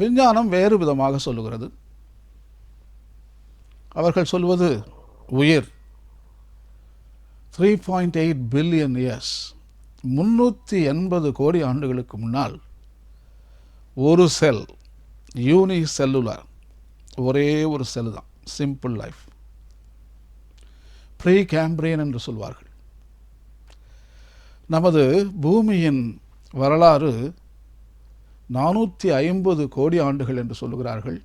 விஞ்ஞானம் வேறு விதமாக சொல்லுகிறது. அவர்கள் சொல்வது உயிர். Three point eight billion years முந்நூற்றி எண்பது கோடி ஆண்டுகளுக்கு முன்னால் ஒரு செல் யூனி செல்லுலார் ஒரே ஒரு செல் தான் சிம்பிள் லைஃப் ப்ரீ கேம்பிரியன் என்று சொல்வார்கள். நமது பூமியின் வரலாறு நானூற்றி ஐம்பது கோடி ஆண்டுகள் என்று சொல்லுகிறார்கள்.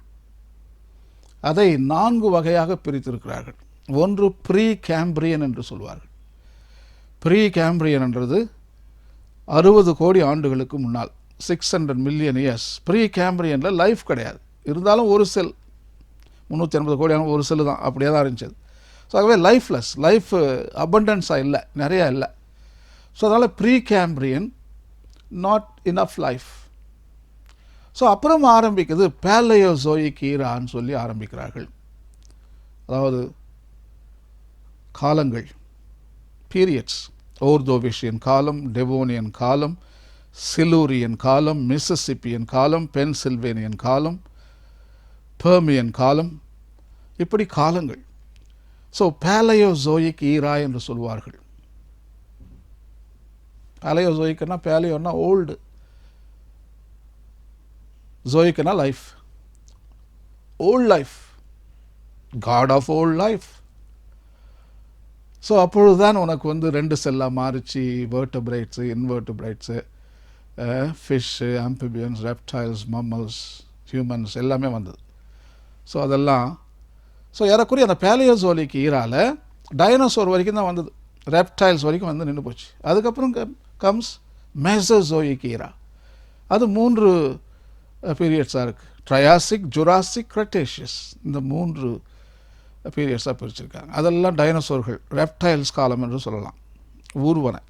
அதை நான்கு வகையாக பிரித்திருக்கிறார்கள். ஒன்று ப்ரீ கேம்பிரியன் என்று சொல்வார்கள். ப்ரீ கேம்பிரியன் என்றது அறுபது கோடி ஆண்டுகளுக்கு முன்னால். Six hundred million years. Pre கேம்பிரியனில் லைஃப் கிடையாது. இருந்தாலும் ஒரு செல். முந்நூற்றி எண்பது கோடி ஒரு செல்லு தான். அப்படியே தான் இருந்துச்சு. ஸோ ஆகவே லைஃப்லெஸ் லைஃப் அபண்டன்ஸாக இல்லை. நிறையா இல்லை. ஸோ அதனால் Precambrian not enough life so அப்புறம் ஆரம்பிக்குது பேலையோசோயிக் ஈரான்னு சொல்லி ஆரம்பிக்கிறார்கள். அதாவது காலங்கள் பீரியட்ஸ் ஓர்தோவிஷியன் காலம் டெவோனியன் காலம் சிலூரியன் காலம் மிசிசிப்பியன் காலம் பென்சில்வேனியன் காலம் பெர்மியன் காலம் இப்படி காலங்கள். ஸோ பேலையோசோயிக் ஈரா என்று சொல்வார்கள். பேலையோசோயிக்னா பேலையோன்னா old ஜோயிக்னா life old life got of old life so அப்பொழுது தான் உனக்கு வந்து ரெண்டு செல்லாக மாறிச்சு. Vertebrates invertebrates fish amphibians reptiles mammals humans எல்லாமே வந்தது. ஸோ அதெல்லாம் ஸோ ஏறக்குறைய அந்த பேலியோசோலிக்கு ஈரால் டைனோசோர் வரைக்கும் தான் வந்தது. ரெப்டைல்ஸ் வரைக்கும் வந்து நின்று போச்சு. அதுக்கப்புறம் கம்ஸ் மெசோசோயிக் ஈரா அது மூன்று பீரியட்ஸாக இருக்குது ட்ரையாசிக் ஜுராசிக் கிரட்டேஷியஸ் இந்த மூன்று பீரியட்ஸாக பிரிச்சிருக்காங்க. அதெல்லாம் டைனோசோர்கள் ரெப்டைல்ஸ் காலம் என்று சொல்லலாம். ஊர்வனை.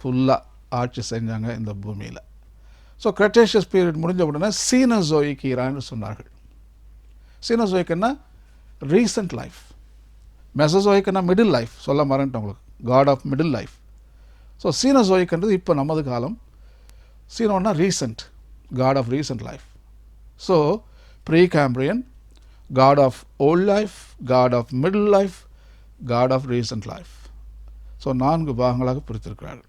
ஃபுல்லாக ஆட்சி செஞ்சாங்க இந்த பூமியில். ஸோ கிரட்டேஷியஸ் பீரியட் முடிஞ்ச உடனே சீனசோயிக் ஈரான்னு சொன்னார்கள் சீனசோயிக்னா ரீசன்ட் லைஃப் மெசசோயிக்னா மிடில் லைஃப் சொல்ல மாறேன்ட்டு உங்களுக்கு. God of middle life so சீனசோயிக்ன்றது இப்போ நமது காலம். சீனோன்னா recent god of recent life so Precambrian god of old life god of middle life god of life. Life so நான்கு பாகங்களாக பிரித்திருக்கிறார்கள்